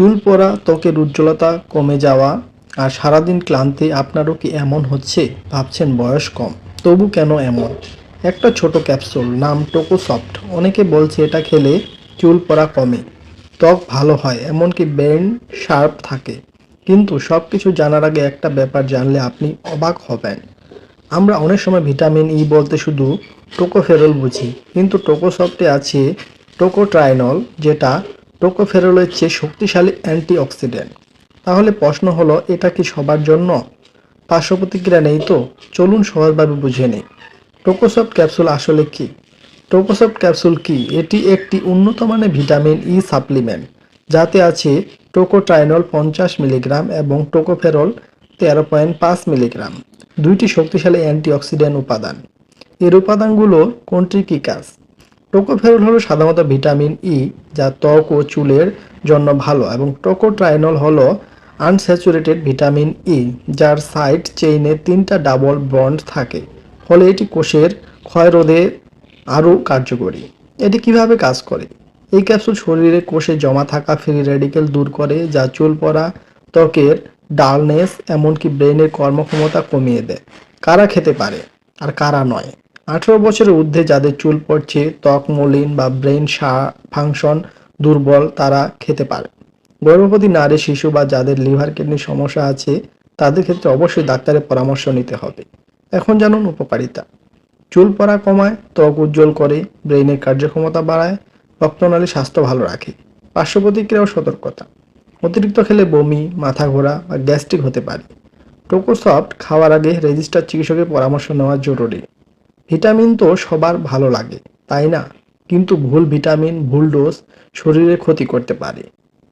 চুল পড়া ত্বকের উজ্জ্বলতা কমে যাওয়া আর সারাদিন ক্লান্তি আপনারও কি এমন হচ্ছে? ভাবছেন বয়স কম। তবু কেন এমন? একটা ছোট ক্যাপসুল, নাম টোকো সফট অনেকে বলছে এটা খেলে চুল পড়া কমে, ত্বক ভালো হয়, এমনকি ব্রেন শার্প থাকে। কিন্তু সব কিছু জানার আগে একটা ব্যাপার জানলে আপনি অবাক হবেন। আমরা অনেক সময় ভিটামিন ই বলতে শুধু টোকোফেরল বুঝি, কিন্তু টোকো টোকোসফটে আছে টোকোট্রাইনল, যেটা টোকোফেরলের চেয়ে শক্তিশালী অ্যান্টিঅক্সিডেন্ট। তাহলে প্রশ্ন হলো, এটা কি সবার জন্য? পার্শ্ব প্রতিক্রিয়া নেই তো? চলুন সহজভাবে বুঝে নিই। টোকোসফট ক্যাপসুল আসলে কি? টোকোসফট ক্যাপসুল কি? এটি একটি উন্নত মানের ভিটামিন ই সাপ্লিমেন্ট, যাতে আছে টোকোট্রাইনল পঞ্চাশ মিলিগ্রাম এবং টোকোফেরল তেরো পয়েন্ট পাঁচ মিলিগ্রাম, দুইটি শক্তিশালী অ্যান্টিঅক্সিডেন্ট উপাদান। এর উপাদানগুলো কোনটির কী কাজ টোকোফেরল হলো সাধারণত ভিটামিন ই যা ত্বক ও চুলের জন্য ভালো, এবং টোকোট্রাইনল হলো আনস্যাচুরেটেড ভিটামিন ই যার সাইড চেইনে তিনটা ডাবল বন্ড থাকে, ফলে এটি কোষের ক্ষয় রোধে আরও কার্যকরী। এটি কীভাবে কাজ করে? এই ক্যাপসুল শরীরে কোষে জমা থাকা ফ্রি রেডিকেল দূর করে, যা চুল পড়া, ত্বকের ডালনেস, এমনকি ব্রেনের কর্মক্ষমতা কমিয়ে দেয়। কারা খেতে পারে? আর কারা নয়? আঠেরো বছরের ঊর্ধ্বে যাদের চুল পড়ছে, ত্বক, মলিন বা ব্রেন ফাংশন দুর্বল, তারা খেতে পারে। গর্ভবতী নারী, শিশু বা যাদের লিভার কিডনির সমস্যা আছে, তাদের ক্ষেত্রে অবশ্যই ডাক্তারের পরামর্শ নিতে হবে। এখন জানুন উপকারিতা। চুল পড়া কমায়, ত্বক উজ্জ্বল করে, ব্রেইনের কার্যক্ষমতা বাড়ায় রক্তনালী স্বাস্থ্য ভালো রাখে। পার্শ্ব প্রতিক্রিয়া ও সতর্কতা। অতিরিক্ত খেলে বমি, মাথা ঘোরা বা গ্যাস্ট্রিক হতে পারে। টোকোসফট খাওয়ার আগে রেজিস্টার চিকিৎসকের পরামর্শ নেওয়া জরুরি। ভিটামিন তো সবার ভালো লাগে, তাই না? কিন্তু ভুল ভিটামিন, ভুল ডোজ শরীরে ক্ষতি করতে পারে।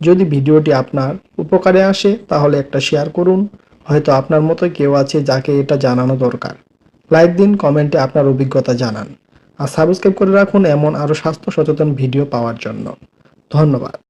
যদি ভিডিওটি আপনার উপকারে আসে, তাহলে একটা শেয়ার করুন। হয়তো আপনার মতো কেউ আছে যাকে এটা জানানো দরকার। লাইক দিন কমেন্টে আপনার অভিজ্ঞতা জানান। আর সাবস্ক্রাইব করে রাখুন এমন আরও স্বাস্থ্য সচেতন ভিডিও পাওয়ার জন্য। ধন্যবাদ।